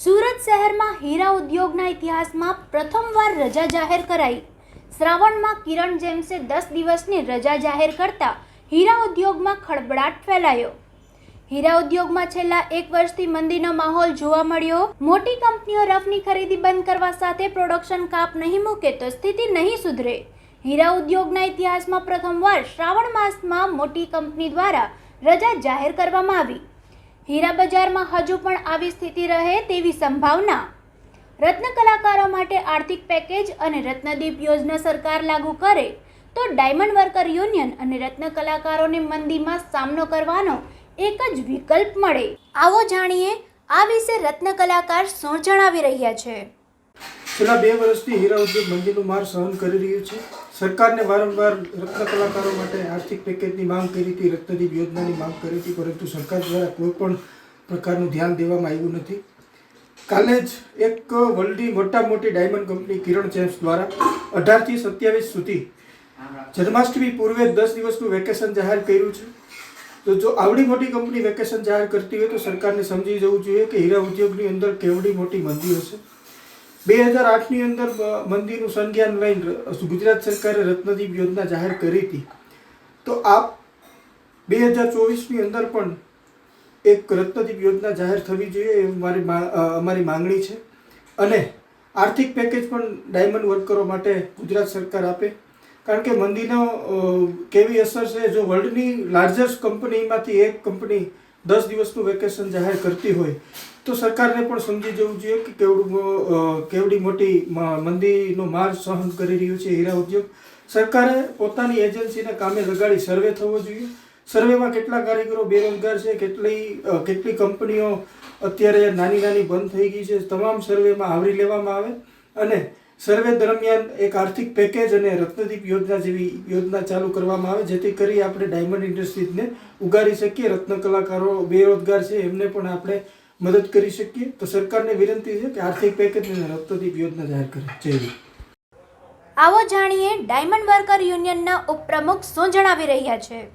સુરત શહેરમાં હીરા ઉદ્યોગના ઇતિહાસમાં પ્રથમવાર રજા જાહેર કરાઈ. શ્રાવણમાં કિરણ જેમ્સે દસ દિવસની રજા જાહેર કરતા હીરા ઉદ્યોગમાં ખળબળાટ ફેલાયો. હીરા ઉદ્યોગમાં છેલ્લા એક વર્ષથી મંદીનો માહોલ જોવા મળ્યો. મોટી કંપનીઓ રફની ખરીદી બંધ કરવા સાથે પ્રોડક્શન કાપ નહીં મૂકે તો સ્થિતિ નહીં સુધરે. હીરા ઉદ્યોગના ઇતિહાસમાં પ્રથમવાર શ્રાવણ માસમાં મોટી કંપની દ્વારા રજા જાહેર કરવામાં આવી. હીરા બજારમાં હજુ પણ આવી સ્થિતિ રહે તેવી સંભાવના. રત્ન કલાકારો માટે આર્થિક પેકેજ અને રત્નદીપ યોજના સરકાર લાગુ કરે તો ડાયમંડ વર્કર યુનિયન અને રત્ન કલાકારોને મંદીમાં સામનો કરવાનો એક જ વિકલ્પ મળે. આવો જાણીએ, આ વિશે રત્ન કલાકાર શું જણાવી રહ્યા છે? છેલ્લા બે વર્ષથી હીરા ઉદ્યોગ મંદીનું માર સહન કરી રહ્યું છે. સરકારને વારંવાર રત્ન કલાકારો માટે આર્થિક પેકેજની માંગ કરી હતી, રત્નદીપ યોજનાની માંગ કરી હતી, પરંતુ સરકાર દ્વારા કોઈ પણ પ્રકારનું ધ્યાન દેવામાં આવ્યું નથી. કાલે જ એક વર્લ્ડની મોટા મોટી ડાયમંડ કંપની કિરણ ચેમ્સ દ્વારા અઢારથી સત્યાવીસ સુધી જન્માષ્ટમી પૂર્વે દસ દિવસનું વેકેશન જાહેર કર્યું છે. તો જો આવડી મોટી કંપની વેકેશન જાહેર કરતી હોય તો સરકારને સમજી જવું જોઈએ કે હીરા ઉદ્યોગની અંદર કેવડી મોટી મંદી હશે. બે હજાર આઠની અંદર મંદિરનું સંજ્ઞાન લઈને ગુજરાત સરકારે રત્નદીપ યોજના જાહેર કરી હતી. તો આ બે હજાર ચોવીસની અંદર પણ એક રત્નદીપ યોજના જાહેર થવી જોઈએ એ મારી અમારી માંગણી છે. અને આર્થિક પેકેજ પણ ડાયમંડ વર્કરો માટે ગુજરાત સરકાર આપે. કારણ કે મંદીનો કેવી અસર છે, જો વર્લ્ડની લાર્જેસ્ટ કંપનીમાંથી એક કંપની દસ દિવસનું વેકેશન જાહેર કરતી હોય તો સરકારને પણ સમજી જવું જોઈએ કે કેવડું કેવડી મોટી મંદીનો માર સહન કરી રહ્યું છે હીરા ઉદ્યોગ. સરકારે પોતાની એજન્સીને કામે લગાડી સર્વે થવો જોઈએ. સર્વેમાં કેટલા કારીગરો બેરોજગાર છે, કેટલી કેટલી કંપનીઓ અત્યારે નાની નાની બંધ થઈ ગઈ છે, તમામ સર્વેમાં આવરી લેવામાં આવે. અને સર્વે દરમિયાન એક આર્થિક પેકેજ અને રત્નદીપ યોજના જેવી યોજના ચાલુ કરવામાં આવે, જેથી કરી આપણે ડાયમંડ ઇન્ડસ્ટ્રીઝને ઉગારી શકીએ. રત્ન કલાકારો બેરોજગાર છે, એમને પણ આપણે મદદ કરી શકીએ? તો સરકારને વિનંતી છે કે આર્થિક પેકેજ રક્તદીપ યોજના જાહેર કરે. જય. આવો જાણીએ ડાયમંડ વર્કર યુનિયનના ઉપપ્રમુખ શું જણાવી રહ્યા છે?